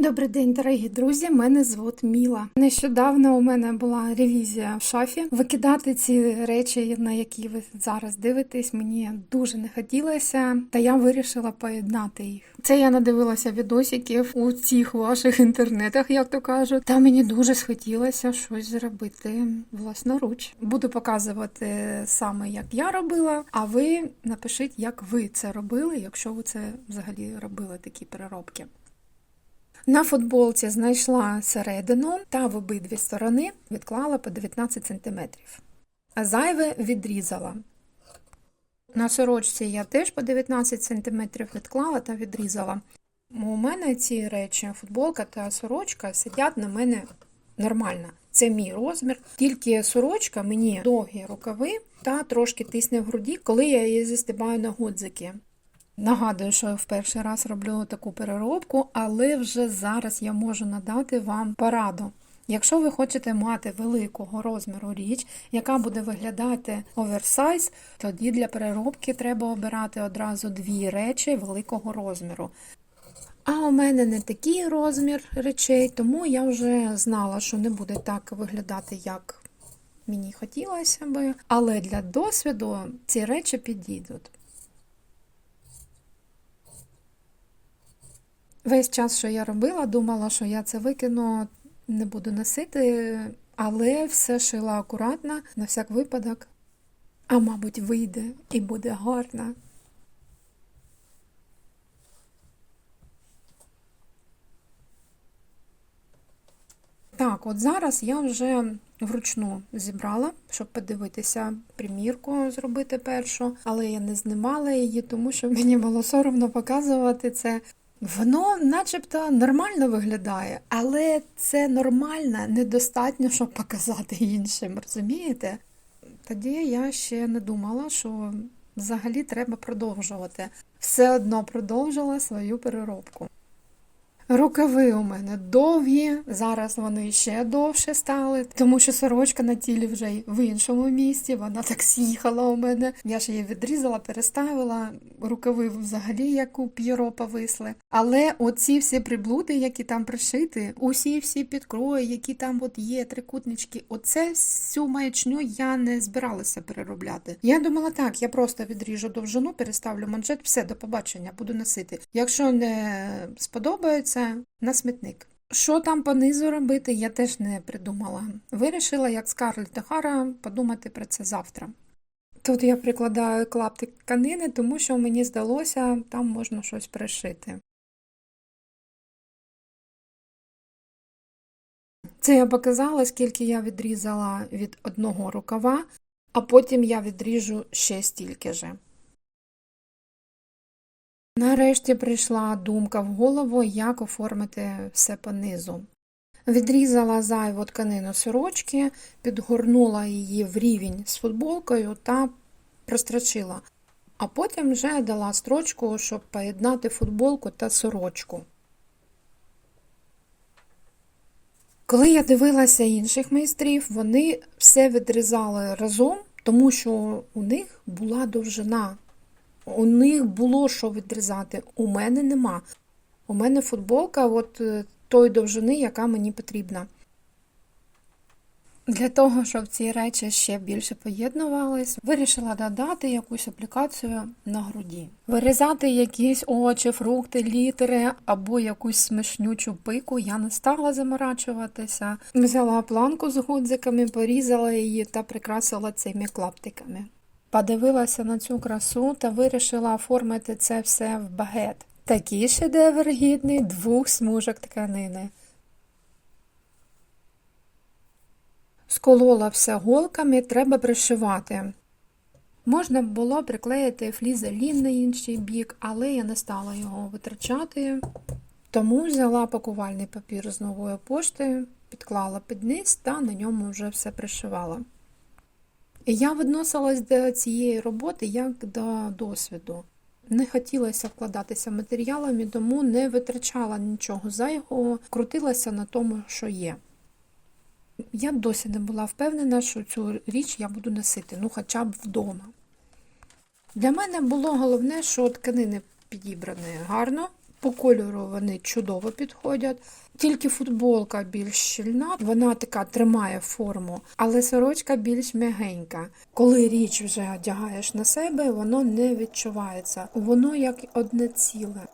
Добрий день, дорогі друзі. Мене звуть Міла. Нещодавно у мене була ревізія в шафі. Викидати ці речі, на які ви зараз дивитесь, мені дуже не хотілося, та я вирішила поєднати їх. Це я надивилася відосиків у цих ваших інтернетах, як то кажуть. Та мені дуже схотілося щось зробити власноруч. Буду показувати саме, як я робила. А ви напишіть, як ви це робили, якщо ви це взагалі робили такі переробки. На футболці знайшла середину та в обидві сторони відклала по 19 см. А зайве відрізала. На сорочці я теж по 19 см відклала та відрізала. У мене ці речі, футболка та сорочка, сидять на мене нормально. Це мій розмір. Тільки сорочка мені довгі рукави та трошки тисне в груді, коли я її застібаю на гудзики. Нагадую, що я в перший раз роблю таку переробку, але вже зараз я можу надати вам пораду. Якщо ви хочете мати великого розміру річ, яка буде виглядати оверсайз, тоді для переробки треба обирати одразу дві речі великого розміру. А у мене не такий розмір речей, тому я вже знала, що не буде так виглядати, як мені хотілося би. Але для досвіду ці речі підійдуть. Весь час, що я робила, думала, що я це викину, не буду носити, але все шила акуратно, на всяк випадок. А мабуть, вийде і буде гарно. Так, от зараз я вже вручну зібрала, щоб подивитися примірку зробити першу, але я не знімала її, тому що мені було соромно показувати це. Воно начебто нормально виглядає, але це нормально недостатньо, щоб показати іншим, розумієте? Тоді я ще не думала, що взагалі треба продовжувати. Все одно продовжила свою переробку. Рукави у мене довгі, зараз вони ще довше стали, тому що сорочка на тілі вже й в іншому місці, вона так з'їхала у мене. Я ж її відрізала, переставила, рукави взагалі як у п'єро повисли. Але оці всі приблуди, які там пришиті, усі всі підкрої, які там от є, трикутнички, оце всю маячню я не збиралася переробляти. Я думала, так, я просто відріжу довжину, переставлю манжет, все, до побачення, буду носити. Якщо не сподобається, на смітник. Що там по низу робити, я теж не придумала. Вирішила, як Скарлетт Охара, подумати про це завтра. Тут я прикладаю клаптик тканини, тому що мені здалося, там можна щось пришити. Це я показала, скільки я відрізала від одного рукава, а потім я відріжу ще стільки же. Нарешті прийшла думка в голову, як оформити все по низу. Відрізала зайву тканину сорочки, підгорнула її в рівень з футболкою та прострочила, а потім вже дала строчку, щоб поєднати футболку та сорочку. Коли я дивилася інших майстрів, вони все відрізали разом, тому що у них була довжина. У них було що відрізати. У мене нема. У мене футболка от е, тої довжини, яка мені потрібна. Для того, щоб ці речі ще більше поєднувались, вирішила додати якусь аплікацію на груді. Вирізати якісь очі, фрукти, літери або якусь смішнючу пику я не стала заморачуватися. Взяла планку з гудзиками, порізала її та прикрасила цими клаптиками. Подивилася на цю красу та вирішила оформити це все в багет. Такий шедевр гідний двох смужок тканини. Сколола все голками, треба пришивати. Можна було приклеїти флізелін на інший бік, але я не стала його витрачати, тому взяла пакувальний папір з нової пошти, підклала під низ та на ньому вже все пришивала. Я відносилась до цієї роботи як до досвіду. Не хотілося вкладатися матеріалами, тому не витрачала нічого зайвого, крутилася на тому, що є. Я досі не була впевнена, що цю річ я буду носити, ну хоча б вдома. Для мене було головне, що тканини підібрані гарно, По кольору вони чудово підходять. Тільки футболка більш щільна, вона така тримає форму, але сорочка більш м'ягенька. Коли річ вже одягаєш на себе, воно не відчувається. Воно як одне ціле.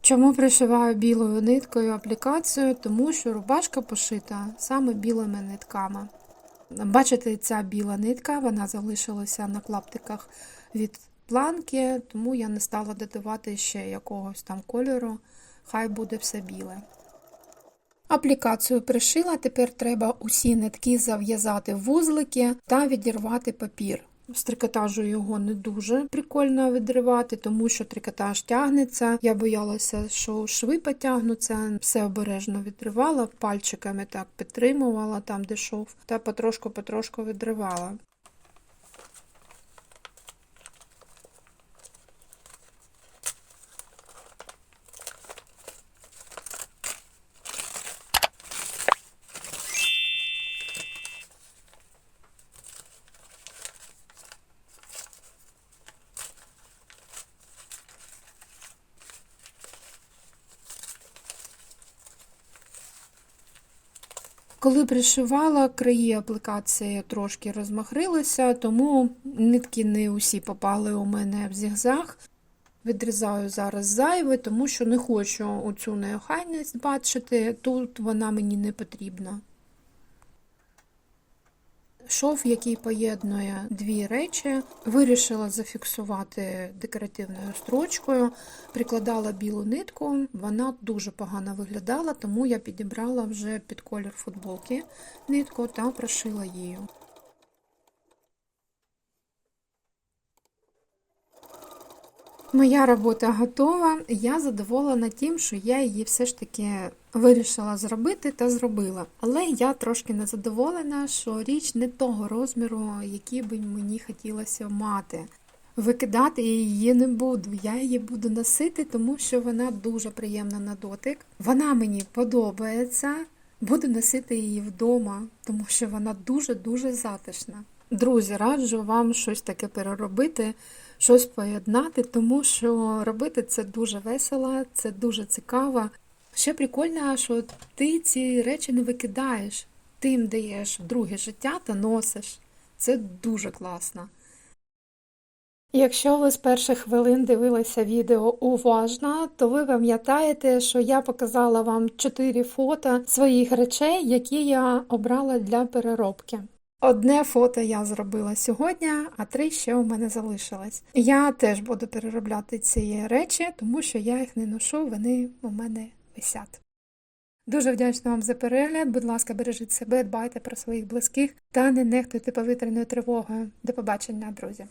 Чому пришиваю білою ниткою аплікацію? Тому що рубашка пошита саме білими нитками. Бачите, ця біла нитка, вона залишилася на клаптиках від планки, тому я не стала додавати ще якогось там кольору, хай буде все біле. Аплікацію пришила, тепер треба усі нитки зав'язати в вузлики та відірвати папір. З трикотажу його не дуже прикольно відривати, тому що трикотаж тягнеться. Я боялася, що шви потягнуться, все обережно відривала, пальчиками так підтримувала там, де шов, та потрошку-потрошку відривала. Коли пришивала, краї аплікації трошки розмахрилися, тому нитки не усі попали у мене в зігзаг. Відрізаю зараз зайве, тому що не хочу оцю неохайність бачити, тут вона мені не потрібна. Шов, який поєднує дві речі, вирішила зафіксувати декоративною строчкою, прикладала білу нитку, вона дуже погано виглядала, тому я підібрала вже під колір футболки нитку та прошила її. Моя робота готова. Я задоволена тим, що я її все ж таки вирішила зробити та зробила. Але я трошки не задоволена, що річ не того розміру, який би мені хотілося мати. Викидати її не буду. Я її буду носити, тому що вона дуже приємна на дотик. Вона мені подобається. Буду носити її вдома, тому що вона дуже-дуже затишна. Друзі, раджу вам щось таке переробити, щось поєднати, тому що робити це дуже весело, це дуже цікаво. Ще прикольно, що ти ці речі не викидаєш, ти їм даєш друге життя та носиш. Це дуже класно. Якщо ви з перших хвилин дивилися відео уважно, то ви пам'ятаєте, що я показала вам 4 фото своїх речей, які я обрала для переробки. Одне фото я зробила сьогодні, а три ще у мене залишилось. Я теж буду переробляти ці речі, тому що я їх не ношу, вони у мене висять. Дуже вдячна вам за перегляд. Будь ласка, бережіть себе, дбайте про своїх близьких та не нехтуйте повітряною тривогою. До побачення, друзі!